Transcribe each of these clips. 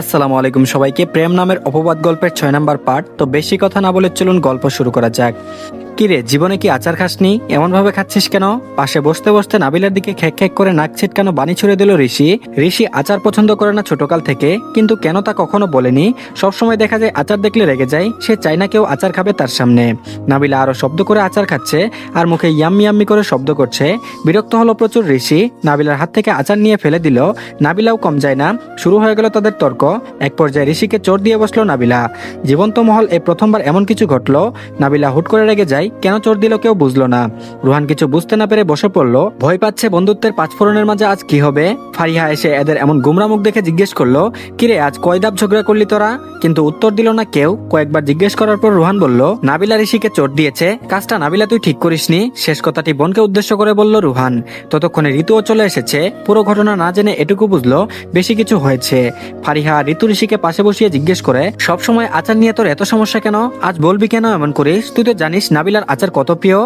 আসসালামু আলাইকুম সবাইকে। প্রেম নামের অপবাদ গল্পের ছয় নাম্বার পার্ট তো বেশি কথা না বলে চলুন গল্প শুরু করা যাক। কিরে, জীবনে কি আচার খাসনি? এমন ভাবে খাচ্ছিস কেন? পাশে বসতে বসতে নাবিলার দিকে খেক খেক করে নাক ছিটকানো বাণী ছুড়ে দিল ঋষি। ঋষি আচার পছন্দ করে না ছোটকাল থেকে, কিন্তু কেন তা কখনো বলেনি? সবসময় দেখা যায় আচার দেখলে রেগে যায়, সে চায় না কেউ আচার খাবে তার সামনে। নাবিলা আরও শব্দ করে আচার খাচ্ছে, আর মুখে ইয়াম্মি ইয়াম্মি করে শব্দ করছে। বিরক্ত হলো প্রচুর ঋষি, নাবিলার হাত থেকে আচার নিয়ে ফেলে দিল। নাবিলাও কম যায় না, শুরু হয়ে গেল তাদের তর্ক। এক পর্যায়ে ঋষিকে চোর দিয়ে বসল নাবিলা। জীবন্ত মহল এ প্রথমবার এমন কিছু ঘটলো। নাবিলা হুট করে রেগে যায় কেন চোর দিল কেউ বুঝলো না। রুহান কিছু বুঝতে না পেরে বসে পড়ল। ভয় পাচ্ছে বন্ধুত্বের পাঁচফোড়নের মাঝে আজ কি হবে? ফারিহা এসে এদের এমন গুমরা মুখ দেখে জিজ্ঞেস করল, কিরে, আজ কয় ধাপ ঝগড়া করলি তোরা? কিন্তু উত্তর দিল না কেউ। কয়েকবার জিজ্ঞেস করার পর রুহান বলল, নাবিলা ঋষিকে চোট দিয়েছে। কাজটা নাবিলা তুই ঠিক করিসনি। শেষ কথাটি বোনকে উদ্দেশ্য করে বলল রুহান। ততক্ষণে ঋতুও চলে এসেছে। পুরো ঘটনা না জেনে এটুকু বুঝলো, বেশি কিছু হয়েছে। ফারিহা ঋতু ঋষিকে পাশে বসিয়ে জিজ্ঞেস করে সব সময় আচার নিয়ে তোর এত সমস্যা কেন? আজ বলবি কেন এমন করিস? তুই তো জানিস নাবিলার আচার কত প্রিয়?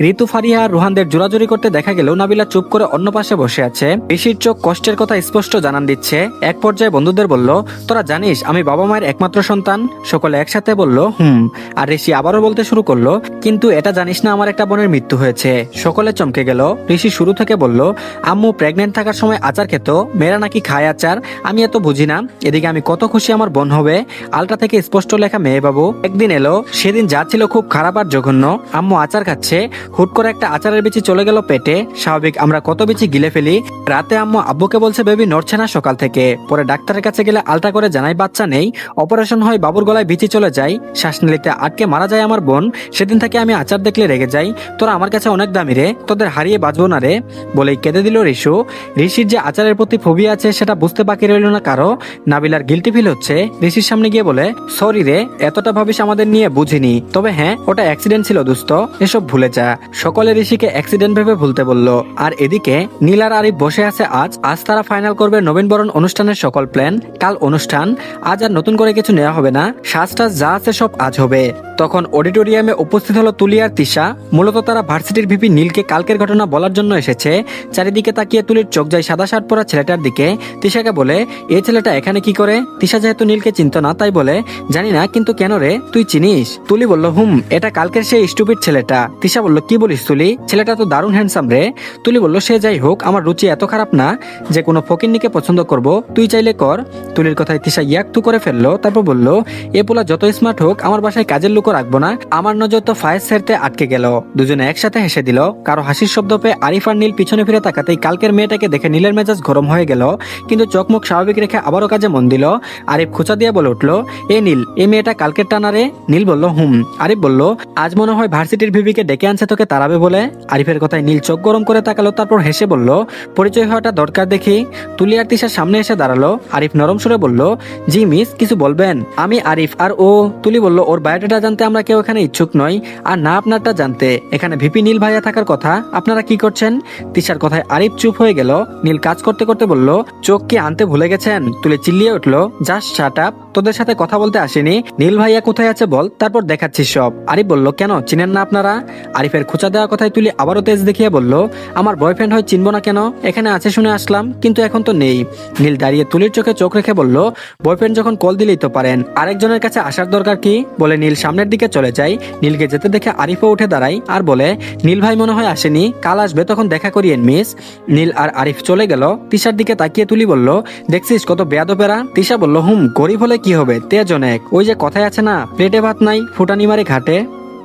ঋতু ফারিয়া রুহানদের জোরাজুরি করতে দেখা গেলেও নাবিলা চুপ করে অন্য পাশে বসে আছে। ঋষির চোখ কষ্টের কথা স্পষ্ট জানান দিচ্ছে। এক পর্যায়ে বন্ধুদের বলল, তোরা জানিস, আমি বাবা মায়ের একমাত্র সন্তান? সকলে একসাথে বলল, হুম। আর ঋষি আবারও বলতে শুরু করল, কিন্তু এটা জানিস না, আমার একটা বোনের মৃত্যু হয়েছে। সকলে চমকে গেল। ঋষি শুরু থেকে বলল, আম্মু প্রেগনেন্ট থাকার সময় আচার খেত, মেয়েরা নাকি খায় আচার? আমি এত বুঝি না। এদিকে আমি কত খুশি আমার বোন হবে। আলটা থেকে স্পষ্ট লেখা মেয়ে বাবু একদিন এলো, সেদিন যা ছিল খুব খারাপ আর জঘন্য। আম্মু আচার খাচ্ছে, হুট করে একটা আচারের বিচি চলে গেল পেটে, স্বাভাবিক আমরা কত বিচি গিলে ফেলি। রাতে আম্মু আব্বুকে বলছে, বেবি, নড়ছে না সকাল থেকে। পরে ডাক্তারের কাছে গেলে আলটা করে জানাই বাচ্চা নেই। অপারেশন হয়, বাবুর গলায় বিচি চলে যায়। শ্বাস নিলিতে আটকে মারা যায় আমার বোন। সেদিন থেকে আমি আচার দেখলে রেগে যাই। তোরা আমার কাছে অনেক দামি রে, তোদের হারিয়ে বাঁচবো না রে। বলেই কেঁদে দিল ঋষু। ঋষির যে আচারের প্রতি ফোবিয়া আছে, সেটা বুঝতে বাকি রইল না কারও। নাবিলার গিলটি ফিল হচ্ছে। ঋষির সামনে গিয়ে বলে, সরি রে, এতটা ভাবিস আমাদের নিয়ে বুঝিনি। তবে হ্যাঁ ওটা অ্যাক্সিডেন্ট ছিল দোস্ত, এসব ভুলে যা। সকলে ঋষিকে অ্যাক্সিডেন্ট ভেবে ভুলতে বলল। আর এদিকে নীল আর আরিফ বসে আছে আজ। আজ তারা ফাইনাল করবে নবীনবরণ অনুষ্ঠানের সকল প্ল্যান কাল অনুষ্ঠান। আজ আর নতুন করে কিছু নেওয়া হবে না। সাজ টাজ যা আছে সব আজ হবে। তখন অডিটোরিয়ামে উপস্থিত হলো তুলি আর তিশা। মূলত তারা ভার্সিটির ভিপি নীলকে কালকের ঘটনা বলার জন্য এসেছে। চারিদিকে তাকিয়ে তুলির চোখ যায় সাদা শার্ট পরা ছেলেটার দিকে। তিশাকে বলে এই ছেলেটা এখানে কি করে? তিশা যেহেতু নীলকে চিনত না, তাই বলে, জানি না, কিন্তু কেন রে? তুই চিনিস? তুলি বলল, হুম, এটা কালকের সেই স্টুপিড ছেলেটা। তিশা বলল, কি বলিস তুলি? ছেলেটা তো দারুণ হ্যান্ডসাম রে। তুলি বলল, সে যাই হোক, আমার রুচি এত খারাপ না যে কোনো ফকিন্নিকে পছন্দ করব। তুই চাইলে কর। তুলির কথায় তিশা ইয়াক তু করে ফেলল, তারপর বলল, এ পোলা যত স্মার্ট হোক, আমার বাসায় কাজের লোকও রাখব না। আমার নজর তো ফায়ার সেরতে আটকে গেল। দুজনে একসাথে হেসে দিল। কারও হাসির শব্দ পেয়ে আরিফ আর নীল পিছনে ফিরে তাকাতেই কালকের মেয়েটাকে দেখে নীলের মেজাজ গরম হয়ে গেল। কিন্তু চোখ মুখ স্বাভাবিক রেখে আবারও কাজে মন দিল। আরিফ খোঁচা দিয়ে বলে উঠল, এ নীল, এ মেয়েটা কালকের টানারে নীল বলল, হুম। আরিফ বলল, আজ মনে হয় ভার্সিটির ভিভিকে ডেকে আনছে তোকে তাড়াবে বলে? আরিফের কথায় নীল চোখ গরম করে তাকালো, তারপর হেসে বলল, পরিচয় হওয়াটা দরকার দেখি। তুলি আর তিশার সামনে এসে দাঁড়াল। আরিফ নরম সুরে বলল, জি মিস, কিছু বলবেন? আমি আরিফ, আর ও, তুলি বলল, ওর বায়োডাটা জানতে আমরা কেউ এখানে ইচ্ছুক নই, আর না আপনারটা জানতে। এখানে ভিপি নীল ভাইয়া থাকার কথা, আপনারা কি করছেন? তিশার কথায় আরিফ চুপ হয়ে গেল। নীল কাজ করতে করতে বলল, চোখ কি আনতে ভুলে গেছেন? তুলে চিল্লিয়ে উঠল জাস্ট শাট আপ। তোদের সাথে কথা বলতে আসেনি। নীল ভাইয়া কোথায় আছে বল, তারপর দেখাচ্ছি সব। আরিফ বলল, কেন? চিনেন না আপনারা? আরিফের খোঁচা দেওয়া কথায় তুলি আবারও তেজ দেখিয়ে বলল, আমার বয়ফ্রেন্ড হয় চিনবো না কেন? এখানে আছে শুনে আসলাম, কিন্তু এখন তো নেই। নীল দাঁড়িয়ে তুলির চোখে চোখ রেখে বলল বয়ফ্রেন্ড যখন কল দিলেই তো পারেন। আরেকজনের কাছে আসার দরকার কি? বলে নীল সামনের দিকে চলে যায় নীলকে যেতে দেখে আরিফও উঠে দাঁড়ায় আর বলে, নীল ভাই মনে হয় আসেনি। কাল আসবে তখন দেখা করিয়েন মিস। নীল আর আরিফ চলে গেল। তিশার দিকে তাকিয়ে তুলি বলল, দেখছিস কত বেয়াদপেরা তিশা বলল, হুম, গরিব হলে কি হবে? তেজ অনেক ওই যে কথায় আছে না, প্লেটে ভাত নাই, ফুটানি মারে ঘাটে।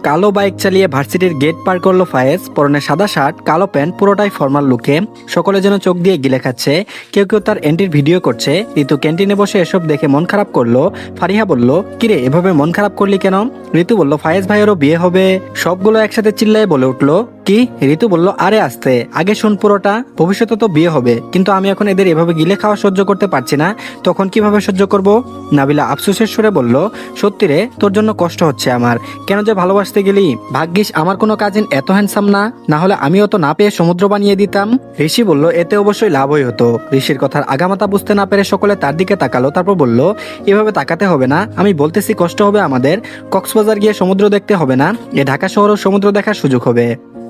কালো বাইক চালিয়ে ভার্সিটির গেট পার করল ফায়েজ। পরনে সাদা শার্ট, কালো প্যান্ট, পুরোটাই ফর্মাল লুকে। সকলে যেন চোখ দিয়ে গিলে খাচ্ছে। কেউ কেউ তার এন্ট্রির ভিডিও করছে। ঋতু ক্যান্টিনে বসে এসব দেখে মন খারাপ করল। ফারিহা বলল, কিরে, এভাবে মন খারাপ করলি কেন? ঋতু বলল, ফায়েজ ভাইয়েরও বিয়ে হবে। সবগুলো একসাথে চিল্লায় বলে উঠল। কি? ঋতু বলল, আরে আসতে, আগে শুন পুরোটা, ভবিষ্যতে তো বিয়ে হবে, কিন্তু আমি এখন এদের এভাবে গিলে খাওয়া সহ্য করতে পারছি না, তখন কীভাবে সহ্য করব? নাবিলা আফসোসের সুরে বলল, সত্যি রে, তোর জন্য কষ্ট হচ্ছে আমার, কেন যে ভালোবাসতে গেলি? ভাগ্যিস আমার কোনো কাজিন এত হ্যান্ডসাম না না হলে আমিও তো না পেয়ে সমুদ্র বানিয়ে দিতাম। ঋষি বলল, এতে অবশ্যই লাভই হতো। ঋষির কথার আগামাতা বুঝতে না পেরে সকলে তার দিকে তাকালো, তারপর বলল, এভাবে তাকাতে হবে না, আমি বলতেছি কষ্ট হবে আমাদের, কক্সবাজার গিয়ে সমুদ্র দেখতে হবে না, এ ঢাকা শহরও সমুদ্র দেখার সুযোগ হবে।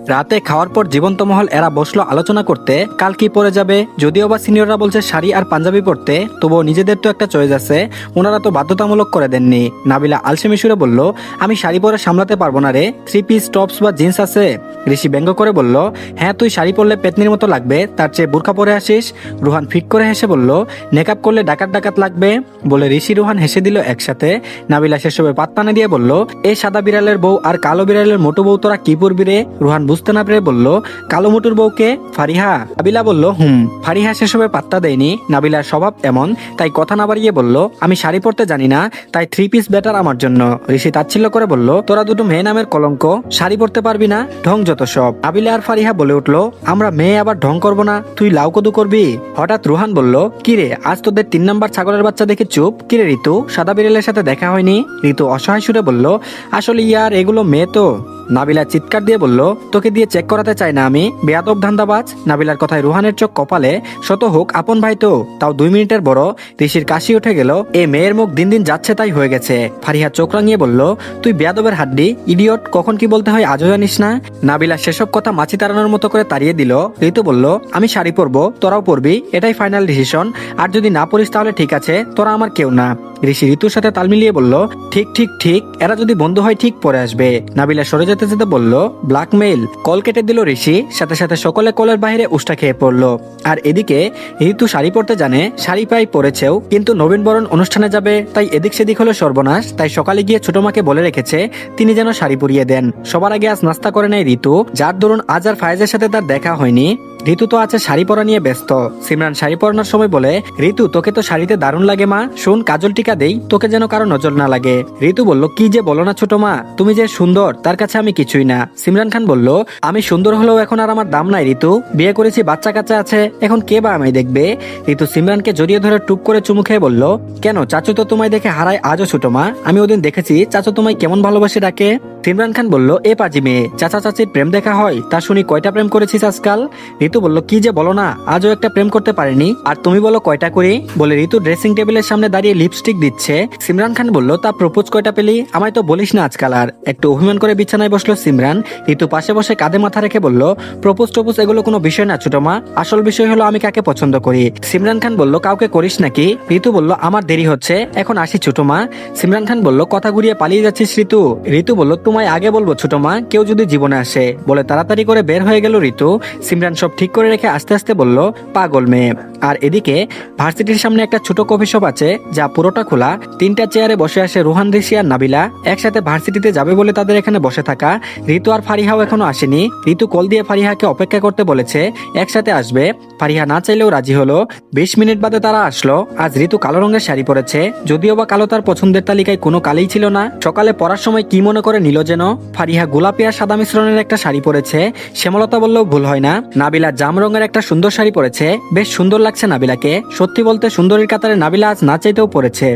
রাতে খাওয়ার পর জীবন্ত মহল এরা বসল আলোচনা করতে, কাল কি পরে যাবে? যদিও বা সিনিয়ররা বলছে শাড়ি আর পাঞ্জাবি পরতে, তবুও নিজেদের তো একটা চয়েস আছে, ওনারা তো বাধ্যতামূলক করে দেননি। নাবিলা আলসেমি সুরে বলল, আমি শাড়ি পরে সামলাতে পারব না রে থ্রি পিস টপস বা জিন্স আছে? ঋষি ব্যঙ্গ করে বলল হ্যাঁ তুই শাড়ি পরলে পেতনির মতো লাগবে, তার চেয়ে বুরখা পরে আসিস? রুহান ফিট করে হেসে বলল মেকআপ করলে ডাকাত ডাকাত লাগবে? বলে ঋষি রুহান হেসে দিল একসাথে। নাবিলা সেসবে পাত্তা না দিয়ে বলল এই সাদা বিড়ালের বউ আর কালো বিড়ালের মোটু বউ তোরা কি পরবি রে? রুহান বুঝতে না পেরে বলল, কালো মোটুর বউকে? ফারিহা নাবিলা বলল, হুম। ফারিহা সেসবে পাত্তা দেয়নি। নাবিলার স্বভাব এমন, তাই কথা না বাড়িয়ে বলল, আমি শাড়ি পরতে জানি না, তাই থ্রি পিস বেটার আমার জন্য। ঋষি তাচ্ছিল্য করে বলল, তোরা দুটো মেয়ে নামের কলঙ্ক, শাড়ি পরতে পারবি না, ঢং যত সব। নাবিলা আর ফারিহা বলে উঠল, আমরা মেয়ে আবার ঢং করব না, তুই লাউ কদু করবি? হঠাৎ রুহান বলল, কিরে, আজ তোদের তিন নাম্বার ছাগলের বাচ্চা দেখে চুপ? কিরে ঋতু, সাদা বিড়ালের সাথে দেখা হয়নি? ঋতু অসহায় সুরে বলল, আসলে ইয়ার এগুলো মেয়ে তো। নাবিলা চিৎকার দিয়ে বলল, তোকে দিয়ে চেক করাতে চাই না আমি। বেয়াদব ধান্দাবাজ। নাবিলার কথায় রুহানের চোখ কপালে শত হোক, আপন ভাই তো। তাও দুই মিনিটের বড়। ঋষির কাশি উঠে গেল। এ মেয়ের মুখ দিন দিন যাচ্ছে তাই হয়ে গেছে। ফারিহা চোখ রাঙিয়ে বলল, তুই বেয়াদবের হাড্ডি, ইডিয়ট, কখন কি বলতে হয় আজও জানিস না? নাবিলা সেসব কথা মাছি তাড়ানোর মতো করে তাড়িয়ে দিল। ঋতু বলল, আমি শাড়ি পরবো, তোরাও পরবি, এটাই ফাইনাল ডিসিশন আর যদি না পড়িস তাহলে ঠিক আছে, তোরা আমার কেউ না। ঋষি ঋতুর সাথে তাল মিলিয়ে বলল, ঠিক ঠিক ঠিক, এরা যদি বন্ধু হয় ঠিক পরে আসবে। নাবিলা সরে যেতে যেতে বলল, ব্ল্যাকমেইল, কল কেটে দিল ঋষি, সাথে সাথে সকলে কলের বাইরে উষ্টা খেয়ে পড়ল। আর এদিকে ঋতু শাড়ি পরতে জানে, শাড়ি পাই পরেছেও, কিন্তু নবীন বরণ অনুষ্ঠানে যাবে, তাই এদিক সেদিক হলো সর্বনাশ, তাই সকালে গিয়ে ছোট মাকে বলে রেখেছে, তিনি যেন শাড়ি পরিয়ে দেন। সবার আগে আজ নাস্তা করে নেয় ঋতু, যার দরুন আজ আর ফায়েজের সাথে তার দেখা হয়নি। ঋতু তো আছে শাড়ি পরা নিয়ে ব্যস্ত। সিমরান শাড়ি পরানোর সময় বলে, ঋতু, তোকে তো শাড়িতে দারুণ লাগে মা। শোন, কাজল টিকা দেই, তোকে যেন কারও নজর না লাগে। ঋতু বলল, কি যে বলো না ছোট মা, তুমি যে সুন্দর, তার কাছে আমি কিছুই না। সিমরান খান বলল, আমি সুন্দর হলেও এখন আর আমার দাম নাই ঋতু। বিয়ে করেছি, বাচ্চা কাচ্চা আছে, এখন কে বা আমায় দেখবে? ঋতু সিমরানকে জড়িয়ে ধরে টুক করে চুমু খেয়ে বলল, কেন, চাচু তো তোমায় দেখে হারায় আজও ছোট মা। আমি ওদিন দেখেছি, চাচু তোমায় কেমন ভালোবাসে ডাকে। সিমরান খান বলল, এ পাজি মেয়ে, চাচা চাচির প্রেম দেখা হয়, তা শুনি কয়টা প্রেম করেছিস আজকাল? ঋতু বলল, কি যে বলো না, আজও একটা প্রেম করতে পারেনি, আর তুমি বলো কয়টা করি? বলে ঋতু ড্রেসিং টেবিলের সামনে দাঁড়িয়ে লিপস্টিক দিচ্ছে। সিমরান খান বলল, তা প্রপোজ কয়টা পেলি? আমায় তো বলিস না আজকাল আর। একটু অভিমান করে বিছানায় বসল সিমরান ঋতু পাশে বসে কাঁধে মাথা রেখে বলল, প্রপোজ টপোজ এগুলো কোনো বিষয় না ছোট মা, আসল বিষয় হলো আমি কাকে পছন্দ করি? সিমরান খান বলল, কাউকে করিস নাকি? ঋতু বলল, আমার দেরি হচ্ছে, এখন আসি ছোট মা। সিমরান খান বলল, কথা ঘুরিয়ে পালিয়ে যাচ্ছিস ঋতু। ঋতু বলল তোমায় আগে বলব, ছোট মা, কেউ যদি জীবনে আসে, বলে তাড়াতাড়ি করে বের হয়ে গেল ঋতু, সিমরান সব ঠিক করে রেখে আস্তে আস্তে বলল, পাগল মেয়ে। আর এদিকে ভার্সিটির সামনে একটা ছোট কফি শপ আছে, যা পুরোটা খোলা। তিনটা চেয়ারে বসে আসে রোহান ঋষি আর নাবিলা। একসাথে ভার্সিটিতে যাবে বলে তাদের এখানে বসে থাকা। ঋতু আর ফারিহাও এখনও আসেনি। ঋতু কল দিয়ে ফারিহাকে অপেক্ষা করতে বলেছে, একসাথে আসবে। ফারিহা না চাইলেও রাজি হলো। বিশ মিনিট বাদে তারা আসলো। আজ ঋতু কালো রঙের শাড়ি পরেছে। যদিও বা কালো তার পছন্দের তালিকায় কোনো কালেই ছিল না। সকালে পড়ার সময় কি মনে করে নিল যেন? ফারিহা গোলাপি আর সাদা মিশ্রণের একটা শাড়ি পরেছে। শ্যামলতা বললেও ভুল হয় না। নাবিলা জাম রঙের একটা সুন্দর শাড়ি পরেছে। বেশ সুন্দর লাগছে নাবিলাকে। সত্যি বলতে সুন্দরীর কাতারে নাবিলা আজ না চাইতেও পরেছে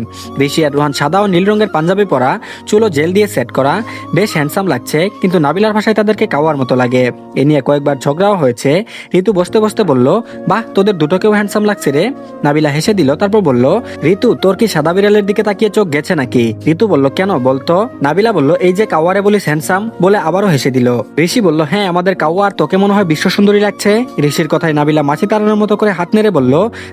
ঋষি আর রোহান সাদা ও নীল রঙের পাঞ্জাবি পরা, চুলো জেল দিয়ে সেট করা, বেশ হ্যান্ডসাম লাগছে, কিন্তু নাবিলার ভাষায় তাদেরকে কাওয়ার মতো লাগে। এ নিয়ে কয়েকবার ঝগড়াও হয়েছে। ঋতু বসতে বসতে বলল, বাহ, তোদের দুটোকেও হ্যান্ডসাম লাগছে রে। নাবিলা হেসে দিল, তারপর বলল, ঋতু, তোর কি সাদা বিড়ালের দিকে তাকিয়ে চোখ গেছে নাকি? ঋতু বলল, কেন, বলতো? নাবিলা বলল, এই যে কাওয়ারে বলিস হ্যান্ডসাম বলে আবারও হেসে দিল। ঋষি বলল হ্যাঁ আমাদের কাওয়ার তোকে মনে হয় বিশ্ব সুন্দরী লাগছে? ঋষির কথায় নাবিলা মাছি তাড়ানোর মতো করে হাত নেড়ে বলল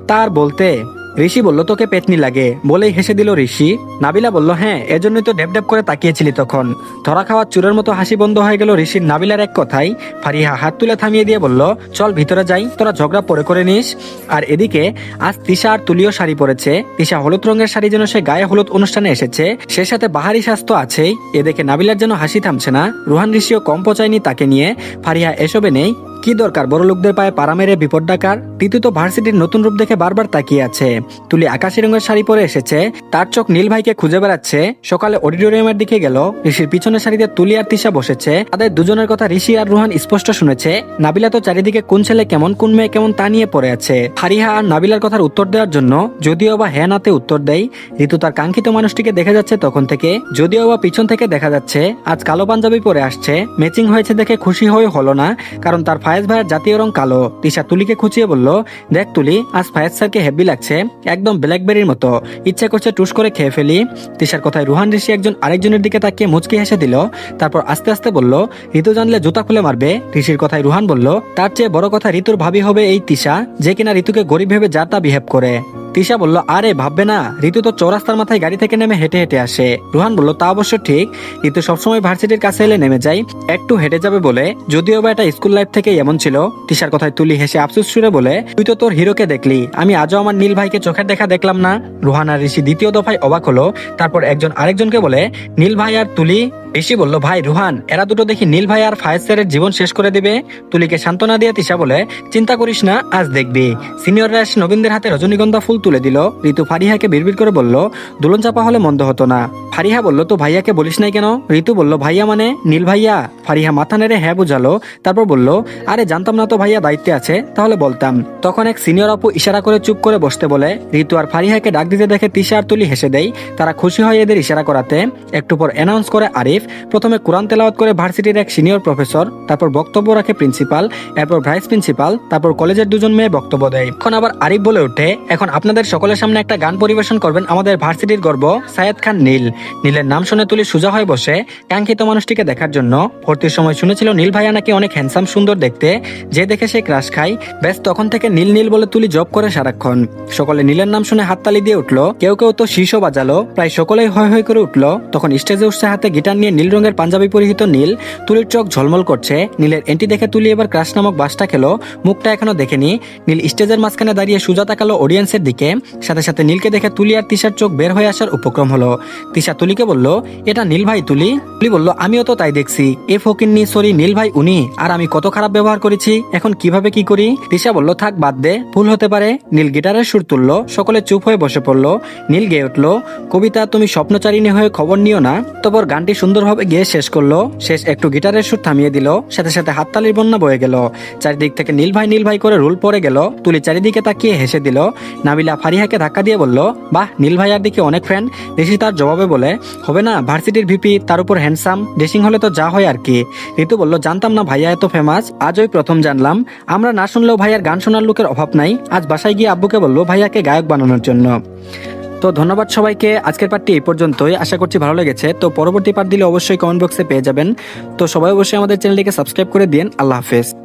তার বলতে ঋষি বলল, তোকে পেতনি লাগে। বলেই হেসে দিল ঋষি। নাবিলা বলল হ্যাঁ এজন্যই তো ডেপ ডেপ করে তাকিয়েছিলি তখন। ধরা খাওয়া চুরের মতো হাসি বন্ধ হয়ে গেল ঋষির নাবিলার এক কথাই ফারিহা হাত তুলে থামিয়ে দিয়ে বলল, চল ভিতরে যাই, তোরা ঝগড়া পরে করে নিস। আর এদিকে আজ তিশা আর তুলিও শাড়ি পরেছে। তিশা হলুদ রঙের শাড়ি যেন সে গায়ে হলুদ অনুষ্ঠানে এসেছে। সে সাথে বাহারি স্বাস্থ্য আছেই। এদিকে নাবিলার যেন হাসি থামছে না। রুহান ঋষিও কম পচায়নি তাকে নিয়ে। ফারিহা এসবে নেই। কি দরকার বড় লোকদের পায়ে পাড়া মেরে বিপদ ডাকার? তিতু তো ভার্সিটির নতুন রূপ দেখে বারবার তাকিয়ে আছে। তুলি আকাশি রঙের শাড়ি পরে এসেছে। তার চোখ নীল ভাইকে খুঁজে বেড়াচ্ছে। সকালে অডিটোরিয়ামের দিকে গেল। ঋষির পিছনের শাড়িতে তুলি আর তিশা বসেছে। তাদের দুজনের কথা ঋষি আর রুহান স্পষ্ট শুনেছে। নাবিলা তো চারিদিকে কোন ছেলে কেমন, কোন মেয়ে কেমন তা নিয়ে পড়ে আছে। ফারিহা আর নাবিলার কথার উত্তর দেওয়ার জন্য যদিও বা হ্যাঁ নাতে উত্তর দেয়, ঋতু তার কাঙ্ক্ষিত মানুষটিকে দেখা যাচ্ছে তখন থেকে। যদিও বা পিছন থেকে দেখা যাচ্ছে, আজ কালো পাঞ্জাবি পরে আসছে। ম্যাচিং হয়েছে দেখে খুশি হয়ে হলো না, কারণ তার ফায়েজ ভাইয়ের জাতীয় রং কালো। তিশা তুলিকে খুঁচিয়ে বলল, দেখ তুলি, আজ ফায়েজ স্যারকে হেভি লাগছে, একদম ব্ল্যাকবেরির মতো। ইচ্ছা করছে টুস করে খেয়ে ফেলি। তিশার কথায় রুহান ঋষি একজন আরেকজনের দিকে তাকিয়ে মুচকি হেসে দিল, তারপর আস্তে আস্তে বলল, ঋতু জানলে জুতা খুলে মারবে। ঋষির কথায় রুহান বলল, তার চেয়ে বড় কথা ঋতুর ভাবি হবে এই তিশা, যে কিনা ঋতুকে গরিব ভেবে যা তা বিহেভ করে। তিশা বলল, আরে, ভাববে না। ঋতু তো চৌরাস্তার মাথায় গাড়ি থেকে নেমে হেঁটে হেঁটে আসে। রুহান বলল, তা অবশ্য ঠিক। ঋতু সবসময় ভার্সিটির কাছে এলে নেমে যায়। একটু হেঁটে যাবে বলে। যদিও বা এটা স্কুল লাইফ থেকে এমন ছিল। তিশার কথায় তুলি হেসে আফসোস সুরে বলে, তুই তো তোর হিরোকে দেখলি। আমি আজও আমার নীল ভাইকে চোখের দেখা দেখলাম না। রুহান আর ঋষি দ্বিতীয় দফায় অবাক হলো। তারপর একজন আরেকজনকে বলে, নীল ভাই আর তুলি ঋষি বলল, ভাই, রুহান, এরা দুটো দেখি নীল ভাই আর ফায়েজ স্যারের জীবন শেষ করে দিবে। তুলিকে সান্ত্বনা দিয়ে তিশা বলে, চিন্তা করিস না, আজ দেখবি। সিনিয়ররা এসে নবীনদের হাতে রজনীগন্ধা ফুল তুলে দিল। ঋতু ফারিহাকে বিড়বিড় করে বলল দুলন চাপা হলে মন্দ হতো না। ফারিহা বলল, তো ভাইয়াকে বলিস নাই কেন? ঋতু বলল, ভাইয়া মানে নীল ভাইয়া? ফারিহা মাথা নেড়ে হ্যাঁ বুঝালো, তারপর বলল, আরে, জানতাম না তো ভাইয়া দায়িত্বে আছে, তাহলে বলতাম। তখন এক সিনিয়র আপু ইশারা করে চুপ করে বসতে বলে, ঋতু আর ফারিহাকে ডাক দিতে দেখে তিশা আর তুলি হেসে দেয় তারা খুশি হয় এদের ইশারা করাতে। একটু পর অ্যানাউন্স করে আরিফ প্রথমে কোরআন তেলাওয়াত করে ভার্সিটির এক সিনিয়র প্রফেসর, তারপর বক্তব্য রাখে প্রিন্সিপাল, এরপর ভাইস প্রিন্সিপাল, তারপর কলেজের দুজন মেয়ে বক্তব্য দেয়। এখন আবার আরিফ বলে ওঠে, এখন আপনাদের সকলের সামনে একটা গান পরিবেশন করবেন আমাদের ভার্সিটির গর্ব, সায়েদ খান নীল। নীলের নাম শুনে তুলি সোজা হয়ে বসে, কাঙ্ক্ষিত মানুষটিকে দেখার জন্য। ভর্তির সময় শুনেছিল, নীল ভাইয়া নাকি অনেক হ্যান্ডসাম সুন্দর দেখতে। যে দেখে সে ক্রাশ খায়। ব্যাস, তখন থেকে নীল নীল বলে তুলি জব করে সারাক্ষণ। সকলে নীলের নাম শুনে হাততালি দিয়ে উঠল। কেউ কেউ তো শীর্ষ বাজালো। প্রায় সকলেই হয় হয় করে উঠল। তখন স্টেজে উঠছে হাতে গিটার নিয়ে নীল রঙের পাঞ্জাবি পরিহিত নীল তুলির চোখ ঝলমল করছে। নীলের এন্টি দেখে তুলি এবার ক্রাশ নামক বাসটা খেলো। মুখটা এখনও দেখেনি। নীল স্টেজের মাঝখানে দাঁড়িয়ে সুজা তাকালো অডিয়েন্সের দিকে। সাথে সাথে নীলকে দেখে তুলি আর তিশার চোখ বের হয়ে আসার উপক্রম হলো। তিশা তুলিকে বলল, এটা নীল ভাই তুলি? তুলি বলল, আমিও তো তাই দেখছি। এ ফকিন্নি, সরি নীল ভাই উনি। আর আমি কত খারাপ ব্যবহার করেছি। এখন কীভাবে কি করি? তিশা বলল, থাক, বাদ দে। ভুল হতে পারে। নীল গিটারের সুর তুললো। সকলে চুপ হয়ে বসে পড়ল। নীল গেয়ে উঠল, কবিতা, তুমি স্বপ্নচারিণী হয়ে খবর নিও না। তারপর গানটি সুন্দরভাবে গেয়ে শেষ করল। শেষ একটু গিটারের সুর থামিয়ে দিল। সাথে সাথে হাততালির বন্যা বয়ে গেল। চারিদিক থেকে নীল ভাই নীল ভাই করে রুল পড়ে গেল। তুলি চারিদিকে তাকিয়ে হেসে দিল। নাবিলা ফারিহাকে ধাক্কা দিয়ে বলল, বাহ নীল ভাইয়ার দিকে অনেক ফ্রেন্ড ঋষি তার জবাবে বলে, হবে না, ভার্সিটির ভিপি তার উপর হ্যান্ডসাম ড্রেসিং হলে তো যা হয় আর কি। ঋতু বলল, জানতাম না ভাইয়া এত ফেমাস আজ ওই প্রথম জানলাম। আমরা না শুনলেও ভাইয়ার গান শোনার লোকের অভাব নাই। আজ বাসায় গিয়ে আব্বুকে বলল, ভাইয়াকে গায়ক বানানোর জন্য। তো ধন্যবাদ সবাইকে। আজকের পার্টটি এই পর্যন্তই। আশা করছি ভালো লেগেছে। তো পরবর্তী পার্ট দিলে অবশ্যই কমেন্ট বক্সে পেয়ে যাবেন। তো সবাই অবশ্যই আমাদের চ্যানেলটিকে সাবস্ক্রাইব করে দিন আল্লাহ হাফেজ।